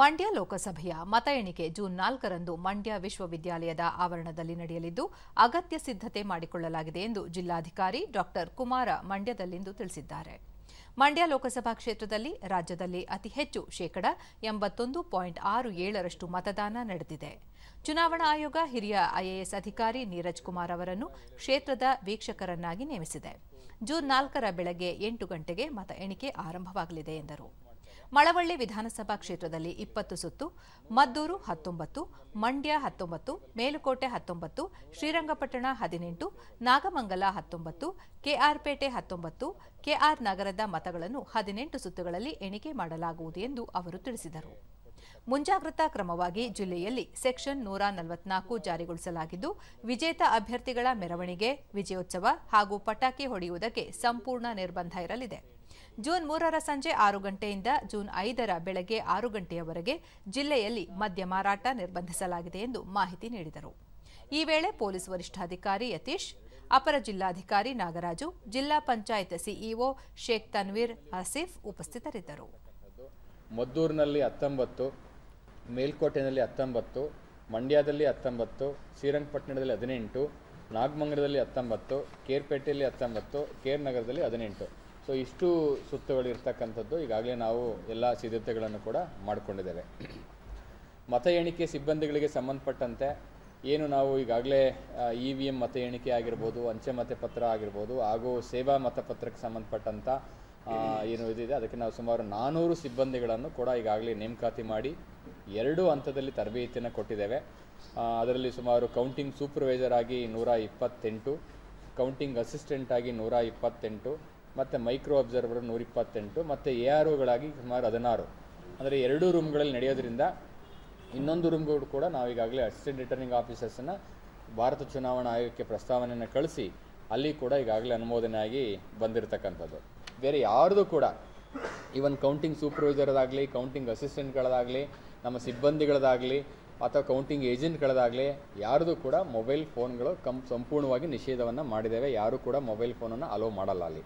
ಮಂಡ್ಯ ಲೋಕಸಭೆಯ ಮತ ಎಣಿಕೆ ಜೂನ್ ನಾಲ್ಕರಂದು ಮಂಡ್ಯ ವಿಶ್ವವಿದ್ಯಾಲಯದ ಆವರಣದಲ್ಲಿ ನಡೆಯಲಿದ್ದು, ಅಗತ್ಯ ಸಿದ್ಧತೆ ಮಾಡಿಕೊಳ್ಳಲಾಗಿದೆ ಎಂದು ಜಿಲ್ಲಾಧಿಕಾರಿ ಡಾಕ್ಟರ್ ಕುಮಾರ ಮಂಡ್ಯದಲ್ಲಿಂದು ತಿಳಿಸಿದ್ದಾರೆ. ಮಂಡ್ಯ ಲೋಕಸಭಾ ಕ್ಷೇತ್ರದಲ್ಲಿ ರಾಜ್ಯದಲ್ಲಿ ಅತಿ ಹೆಚ್ಚು ಶೇಕಡ ಎಂಬತ್ತೊಂದು ಪಾಯಿಂಟ್ ಆರು ಏಳರಷ್ಟು ಮತದಾನ ನಡೆದಿದೆ. ಚುನಾವಣಾ ಆಯೋಗ ಹಿರಿಯ ಐಎಎಸ್ ಅಧಿಕಾರಿ ನೀರಜ್ ಕುಮಾರ್ ಅವರನ್ನು ಕ್ಷೇತ್ರದ ವೀಕ್ಷಕರನ್ನಾಗಿ ನೇಮಿಸಿದೆ. ಜೂನ್ ನಾಲ್ಕರ ಬೆಳಗ್ಗೆ ಎಂಟು ಗಂಟೆಗೆ ಮತ ಎಣಿಕೆ ಆರಂಭವಾಗಲಿದೆ ಎಂದರು. ಮಳವಳ್ಳಿ ವಿಧಾನಸಭಾ ಕ್ಷೇತ್ರದಲ್ಲಿ ಇಪ್ಪತ್ತು ಸುತ್ತು, ಮದ್ದೂರು ಹತ್ತೊಂಬತ್ತು, ಮಂಡ್ಯ ಹತ್ತೊಂಬತ್ತು, ಮೇಲುಕೋಟೆ ಹತ್ತೊಂಬತ್ತು, ಶ್ರೀರಂಗಪಟ್ಟಣ ಹದಿನೆಂಟು, ನಾಗಮಂಗಲ ಹತ್ತೊಂಬತ್ತು, ಕೆಆರ್ಪೇಟೆ ಹತ್ತೊಂಬತ್ತು, ಕೆಆರ್ ನಗರದ ಮತಗಳನ್ನು ಹದಿನೆಂಟು ಸುತ್ತುಗಳಲ್ಲಿ ಎಣಿಕೆ ಮಾಡಲಾಗುವುದು ಎಂದು ಅವರು ತಿಳಿಸಿದರು. ಮುಂಜಾಗ್ರತಾ ಕ್ರಮವಾಗಿ ಜಿಲ್ಲೆಯಲ್ಲಿ ಸೆಕ್ಷನ್ ನೂರ ನಲವತ್ನಾಲ್ಕು ಜಾರಿಗೊಳಿಸಲಾಗಿದ್ದು, ವಿಜೇತ ಅಭ್ಯರ್ಥಿಗಳ ಮೆರವಣಿಗೆ, ವಿಜಯೋತ್ಸವ ಹಾಗೂ ಪಟಾಕಿ ಹೊಡೆಯುವುದಕ್ಕೆ ಸಂಪೂರ್ಣ ನಿರ್ಬಂಧ ಇರಲಿದೆ. ಜೂನ್ ಮೂರರ ಸಂಜೆ ಆರು ಗಂಟೆಯಿಂದ ಜೂನ್ ಐದರ ಬೆಳಗ್ಗೆ ಆರು ಗಂಟೆಯವರೆಗೆ ಜಿಲ್ಲೆಯಲ್ಲಿ ಮದ್ಯ ಮಾರಾಟ ನಿರ್ಬಂಧಿಸಲಾಗಿದೆ ಎಂದು ಮಾಹಿತಿ ನೀಡಿದರು. ಈ ವೇಳೆ ಪೊಲೀಸ್ ವರಿಷ್ಠಾಧಿಕಾರಿ ಯತೀಶ್, ಅಪರ ಜಿಲ್ಲಾಧಿಕಾರಿ ನಾಗರಾಜು, ಜಿಲ್ಲಾ ಪಂಚಾಯತ್ ಸಿಇಒ ಶೇಖ್ ತನ್ವೀರ್ ಆಸಿಫ್ ಉಪಸ್ಥಿತರಿದ್ದರು. ಮದ್ದೂರಿನಲ್ಲಿ ಹತ್ತೊಂಬತ್ತು ಮೇಲ್ಕೋಟೆನಲ್ಲಿ ಹತ್ತೊಂಬತ್ತು, ಮಂಡ್ಯದಲ್ಲಿ ಹತ್ತೊಂಬತ್ತು, ಶ್ರೀರಂಗಪಟ್ಟಣದಲ್ಲಿ ಹದಿನೆಂಟು, ನಾಗಮಂಗಲದಲ್ಲಿ ಹತ್ತೊಂಬತ್ತು, ಕೇರ್ಪೇಟೆಯಲ್ಲಿ ಹತ್ತೊಂಬತ್ತು, ಕೇರ್ ನಗರದಲ್ಲಿ ಹದಿನೆಂಟು. ಸೊ ಇಷ್ಟು ಸುತ್ತುಗಳು ಇರ್ತಕ್ಕಂಥದ್ದು ಈಗಾಗಲೇ ನಾವು ಎಲ್ಲ ಸಿದ್ಧತೆಗಳನ್ನು ಕೂಡ ಮಾಡಿಕೊಂಡಿದ್ದೇವೆ. ಮತ ಎಣಿಕೆ ಸಿಬ್ಬಂದಿಗಳಿಗೆ ಸಂಬಂಧಪಟ್ಟಂತೆ ಏನು ನಾವು ಈಗಾಗಲೇ ಇ ವಿ ಎಂ ಮತ ಎಣಿಕೆ ಆಗಿರ್ಬೋದು, ಅಂಚೆ ಮತಪತ್ರ ಆಗಿರ್ಬೋದು, ಹಾಗೂ ಸೇವಾ ಮತಪತ್ರಕ್ಕೆ ಸಂಬಂಧಪಟ್ಟಂಥ ಏನು ಇದಿದೆ, ಅದಕ್ಕೆ ನಾವು ಸುಮಾರು ನಾನ್ನೂರು ಸಿಬ್ಬಂದಿಗಳನ್ನು ಕೂಡ ಈಗಾಗಲೇ ನೇಮಕಾತಿ ಮಾಡಿ ಎರಡು ಹಂತದಲ್ಲಿ ತರಬೇತಿಯನ್ನು ಕೊಟ್ಟಿದ್ದೇವೆ. ಅದರಲ್ಲಿ ಸುಮಾರು ಕೌಂಟಿಂಗ್ ಸೂಪರ್ವೈಸರ್ ಆಗಿ ನೂರ ಇಪ್ಪತ್ತೆಂಟು ಕೌಂಟಿಂಗ್ ಅಸಿಸ್ಟೆಂಟ್ ಆಗಿ ನೂರ ಇಪ್ಪತ್ತೆಂಟು ಮತ್ತು ಮೈಕ್ರೋ ಅಬ್ಸರ್ವರ್ ನೂರಿಪ್ಪತ್ತೆಂಟು, ಮತ್ತು ಎ ಆರ್ ಒಗಳಾಗಿ ಸುಮಾರು ಹದಿನಾರು. ಅಂದರೆ ಎರಡು ರೂಮ್ಗಳಲ್ಲಿ ನಡೆಯೋದ್ರಿಂದ ಇನ್ನೊಂದು ರೂಮ್ಗಳು ಕೂಡ ನಾವೀಗಾಗಲೇ ಅಸಿಸ್ಟೆಂಟ್ ರಿಟರ್ನಿಂಗ್ ಆಫೀಸರ್ಸನ್ನು ಭಾರತ ಚುನಾವಣಾ ಆಯೋಗಕ್ಕೆ ಪ್ರಸ್ತಾವನೆಯನ್ನು ಕಳಿಸಿ ಅಲ್ಲಿ ಕೂಡ ಈಗಾಗಲೇ ಅನುಮೋದನೆ ಆಗಿ ಬಂದಿರತಕ್ಕಂಥದ್ದು. ಬೇರೆ ಯಾರ್ದು ಕೂಡ ಈವನ್ ಕೌಂಟಿಂಗ್ ಸೂಪರ್ವೈಸರ್ದಾಗಲಿ ಕೌಂಟಿಂಗ್ ಅಸಿಸ್ಟೆಂಟ್ಗಳದಾಗಲಿ ನಮ್ಮ ಸಿಬ್ಬಂದಿಗಳದಾಗಲಿ ಅಥವಾ ಕೌಂಟಿಂಗ್ ಏಜೆಂಟ್ಗಳದಾಗಲಿ ಯಾರ್ದು ಕೂಡ ಮೊಬೈಲ್ ಫೋನ್ಗಳು ಕಂ, ಸಂಪೂರ್ಣವಾಗಿ ನಿಷೇಧವನ್ನು ಮಾಡಿದ್ದೇವೆ. ಯಾರೂ ಕೂಡ ಮೊಬೈಲ್ ಫೋನನ್ನು ಅಲೋ ಮಾಡಲ್ಲ ಅಲ್ಲಿ.